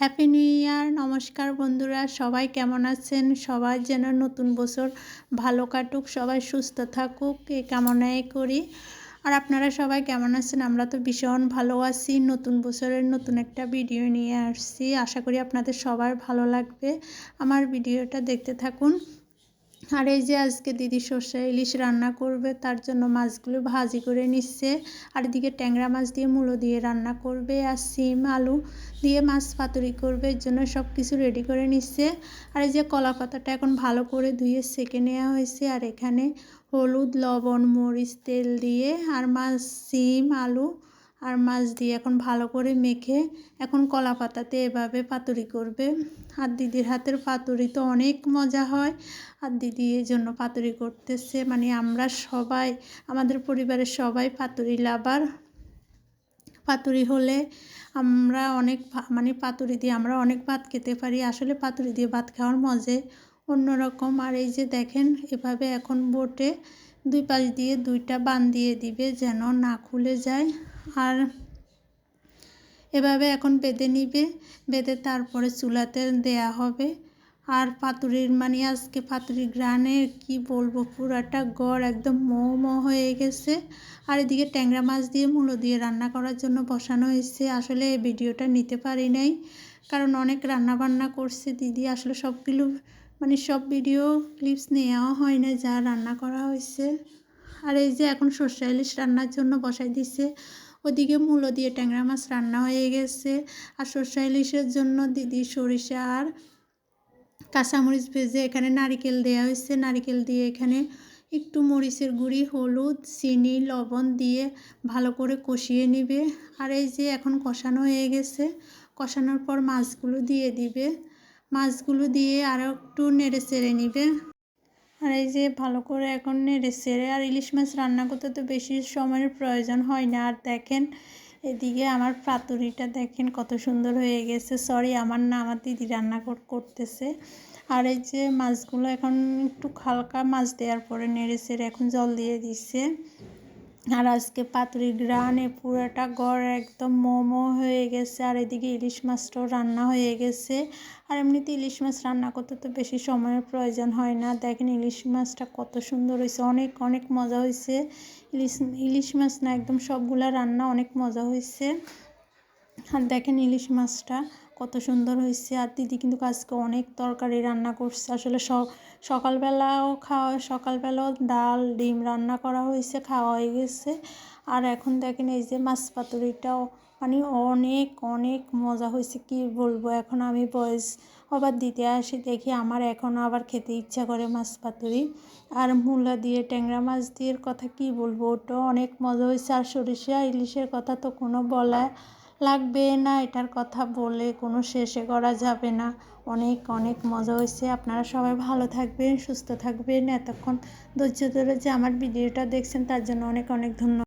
Happy new year নমস্কার বন্ধুরা, সবাই কেমন আছেন? সবাই যেন নতুন বছর ভালো কাটুক, সবাই সুস্থ থাকুক, এ কামনাই করি। আর আপনারা সবাই কেমন আছেন? আমরা তো ভীষণ ভালো আছি, নতুন বছরের নতুন একটা ভিডিও নিয়ে আসছি। আশা করি আপনাদের সবার ভালো লাগবে। আমার ভিডিওটা দেখতে থাকুন। আর এই যে আজকে দিদি সর্ষে ইলিশ রান্না করবে, তার জন্য মাছগুলো ভাজি করে নিচ্ছে। আর এদিকে ট্যাংরা মাছ দিয়ে মূলো দিয়ে রান্না করবে আর সিম, আলু দিয়ে মাছ পাতুরি করবে, এর জন্য সব কিছু রেডি করে নিচ্ছে। আর এই যে কলা পাতাটা এখন ভালো করে ধুয়ে সেকে নেওয়া হয়েছে। আর এখানে হলুদ, লবণ, মরিচ, তেল দিয়ে আর মাছ, সিম, আলু আর মাছ দিয়ে এখন ভালো করে মেখে এখন কলা পাতাতে এভাবে পাতুরি করবে। আর দিদির হাতের পাতুরি তো অনেক মজা হয়। আর দিদি এই জন্য পাতুরি করতেছে। মানে আমরা সবাই, আমাদের পরিবারের সবাই পাতুরি লাভার। পাতুরি হলে আমরা অনেক মানে পাতুরি দিয়ে আমরা অনেক ভাত খেতে পারি। আসলে পাতুরি দিয়ে ভাত খাওয়ার মজে অন্যরকম। আর এই যে দেখেন, এভাবে এখন বোটে দুই পাশ দিয়ে দুইটা বান দিয়ে দিবে যেন না খুলে যায়। আর এভাবে এখন বেঁধে নিবে, বেঁধে তারপরে চুলাতে দেয়া হবে। আর পাতুরির মানে আজকে পাতুরির গ্রানে কি বলব, পুরাটা গড় একদম মো মো হয়ে গেছে। আর এদিকে ট্যাংরা মাছ দিয়ে মূলো দিয়ে রান্না করার জন্য বসানো হয়েছে। আসলে এই ভিডিওটা নিতে পারি নাই, কারণ অনেক রান্না বান্না করছে দিদি। আসলে সবগুলো মানে সব ভিডিও ক্লিপস নেওয়া হয় না, যা রান্না করা হয়েছে। আর এই যে এখন সর্ষে ইলিশ রান্নার জন্য বসাই দিছে। ওদিকে মূলো দিয়ে ট্যাংরা মাছ রান্না হয়ে গেছে। আর সর্ষে ইলিশের জন্য দিদি সরিষা আর কাঁচামরিচ ভেজে এখানে নারিকেল দেওয়া হয়েছে। নারিকেল দিয়ে এখানে একটু মরিচের গুঁড়ি, হলুদ, চিনি, লবণ দিয়ে ভালো করে কষিয়ে নিবে। আর এই যে এখন কষানো হয়ে গেছে, কষানোর পর মাছগুলো দিয়ে দিবে। মাছগুলো দিয়ে আরও একটু নেড়ে চেড়ে নিবে। আর এই যে ভালো করে এখন নেড়ে চেড়ে, আর ইলিশ মাছ রান্না করতে তো বেশি সময়ের প্রয়োজন হয় না। আর দেখেন, এদিকে আমার পাতুরিটা দেখেন কত সুন্দর হয়ে গেছে। সরি আমার না, আমার দিদি রান্না করতেছে। আর এই যে মাছগুলো এখন একটু হালকা মাছ দেওয়ার পরে নেড়ে চেড়ে এখন জল দিয়ে দিচ্ছে আর আজকে পাতুরি গ্রানে পুরোটা গড় একদম মোমো হয়ে গেছে, আর এদিকে ইলিশ মাছটাও রান্না হয়ে গেছে। আর এমনিতে ইলিশ মাছ রান্না করতে তো বেশি সময়ের প্রয়োজন হয় না। দেখেন ইলিশ মাছটা কত সুন্দর হয়েছে, অনেক অনেক মজা হয়েছে। ইলিশ ইলিশ মাছ না একদম সবগুলা রান্না অনেক মজা হয়েছে। আর দেখেন ইলিশ মাছটা কত সুন্দর হয়েছে। আর দিদি কিন্তু আজকে অনেক তরকারি রান্না করছে। আসলে সকালবেলাও খাওয়া, সকালবেলাও ডাল, ডিম রান্না করা হয়েছে, খাওয়া হয়ে গেছে। আর এখন দেখেন এই যে মাছ পাতুরিটাও মানে অনেক অনেক মজা হয়েছে। কি বলব, এখন আমি বয়স আবার দিতে আসি, দেখি আমার এখন আবার খেতে ইচ্ছা করে মাছ পাতুরি। আর মূলা দিয়ে, ট্যাংরা মাছ দিয়ে কথা কি বলব, ওটাও অনেক মজা হয়েছে। আর সরিষা ইলিশের কথা তো কোনো বলা লাগবে না, এটার কথা বলে কোনো শেষে করা যাবে না। অনেক অনেক মজা হয়েছে। আপনারা সবাই ভালো থাকবেন, সুস্থ থাকবেন। এতক্ষণ ধৈর্য ধরে যে আমার ভিডিওটা দেখছেন, তার জন্য অনেক অনেক ধন্যবাদ।